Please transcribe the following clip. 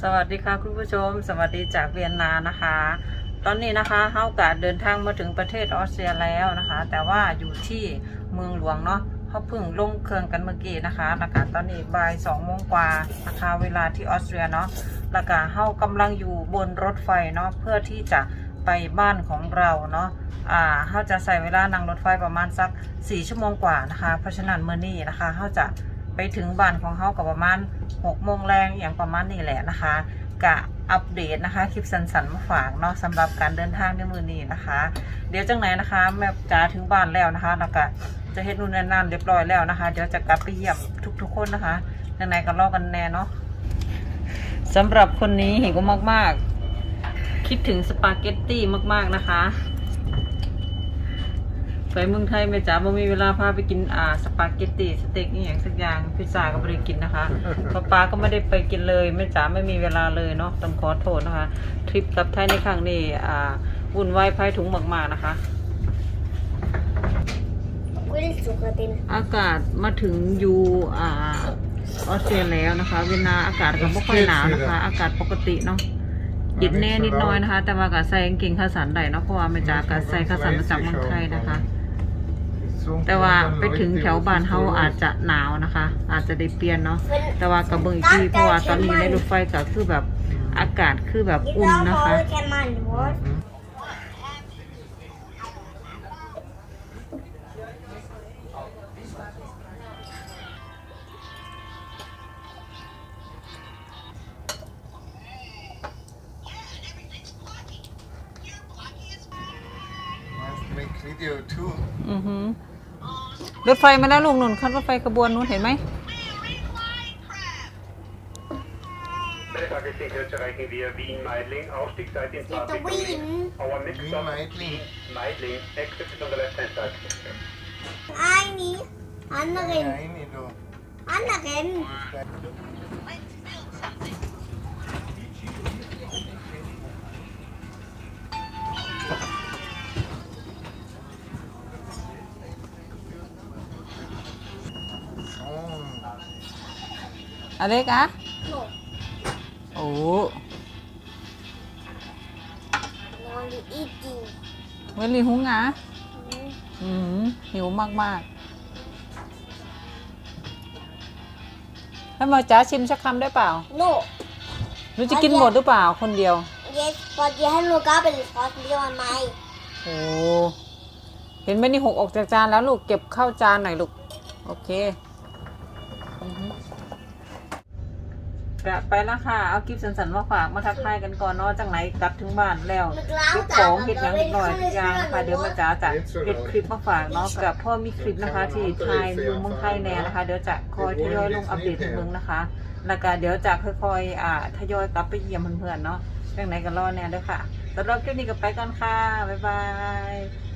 สวัสดีค่ะคุณผู้ชม สวัสดีจากเวียนนานะคะ ตอนนี้นะคะเฮากะเดินทางมาถึงประเทศออสเตรียแล้วนะคะ แต่ว่าอยู่ที่เมืองหลวงเนาะเขาเพิ่งลงเครื่องกันเมื่อกี้นะคะแล้วก็ตอนนี้บ่ายสองโมงกว่านะคะเวลาที่ออสเตรียเนาะแล้วก็เฮากำลังอยู่บนรถไฟเนาะเพื่อที่จะไปบ้านของเราเนาะอ่าเฮาจะใส่เวลานั่งรถไฟประมาณสัก4ชั่วโมงกว่านะคะ เพราะฉะนั้นเมื่อนี้นะคะเฮาจะ ไปถึงบ้านของเฮากับประมาณ6โมงแรงอย่างประมาณนี้แหละนะคะกะอัปเดตนะคะคลิปสั้นๆมาฝากเนาะสำหรับการเดินทางในมือนี้นะคะ เดี๋ยวจังไหนนะคะแม่จ๋าถึงบ้านแล้วนะคะแล้วก็จะเฮ็ดนู่นนั่นเรียบร้อยแล้วนะคะ เดี๋ยวจะกลับไปเยี่ยมทุกๆคนนะคะจังไหนก็รอกันแน่เนาะสำหรับคนนี้เห็นก็มากๆ คิดถึงสปาเกตตี้มากๆนะคะ ไปเมืองไทยแม่จ๋าบ่มีเวลาพาไปกินอ่าสปาเกตตี้สเต็กนี่อย่างสักอย่างพิซซ่าก็ไม่ได้กินนะคะป้าป๊าก็ไม่ได้ไปกินเลยแม่จ๋าไม่มีเวลาเลยเนาะต้องขอโทษนะคะทริปกลับไทยในครั้งนี้อ่าวุ่นวายพายถุงมากๆนะคะ Willst du gerade den? อากาศมาถึงอยู่อ่าออสเตรียแล้วนะคะ เวลาอากาศก็ไม่ค่อยหนาวนะคะ อากาศปกติเนาะเย็นแน่นิดหน้อยนะคะ แต่ว่าก็ใส่กางเกงขาสันได้เนาะเพราะว่าแม่จ๋าก็ใส่ขาสันมาจากเมืองไทยนะคะ แต่ว่าไปถึงแถวบ้านเฮาอาจจะหนาวนะคะ อาจจะได้เปลี่ยนเนาะแต่ว่ากระเบื้องอีกทีเพราะว่าตอนนี้ในรถไฟก็คือแบบอากาศคือแบบอุ่น Genau, นะคะ Paul kann man was. make video too. อือหือ รถไฟมาแล้วลุงนุ่นคันรถไฟขบวนนู้นเห็นไหม Tageslicht erreichen wir Wien-Meidling. Aufstiegszeit in Geht der 20 Minuten. Wien? Our next Wien stop, อะไรกะ So, โอ้ only eating. เวลีหุงอะ Mm. อืมหิวมากๆให้มาจ้าชิมสักคำได้เปล่า No, หนูจะกินหมดหรือเปล่าคนเดียว jetzt, but die haben nur Gabel, ich brauche die an Mai. โอ้เห็นไหมนี่หกออกจากจานแล้วลูกเก็บเข้าจานหน่อยลูก โอเคอือฮึ กะไปแล้วค่ะ เอาคลิปสันๆมาฝากมาทักทายกันก่อนเนาะจังไหนกลับถึงบ้านแล้วเก็บของเก็บหยังนิดหน่อยทุกอย่างนะคะเดี๋ยวแมาจ๋าจะเก็บคลิปมาฝากเนาะกับพ่อมีคลิปนะคะ ที่ไทยอยู่เมืองไทยแน่นะคะ เดี๋ยวจะคอยทยอยลงอัปเดตทุกเมืองนะคะแล้วก็เดี๋ยวจะค่อยๆอ่าทยอยกลับไปเยี่ยมเพื่อนๆเนาะจังไหนก็รอแน่เด้อค่ะสำหรับคลิปนี้ก็ไปก่อนค่ะบ๊ายบาย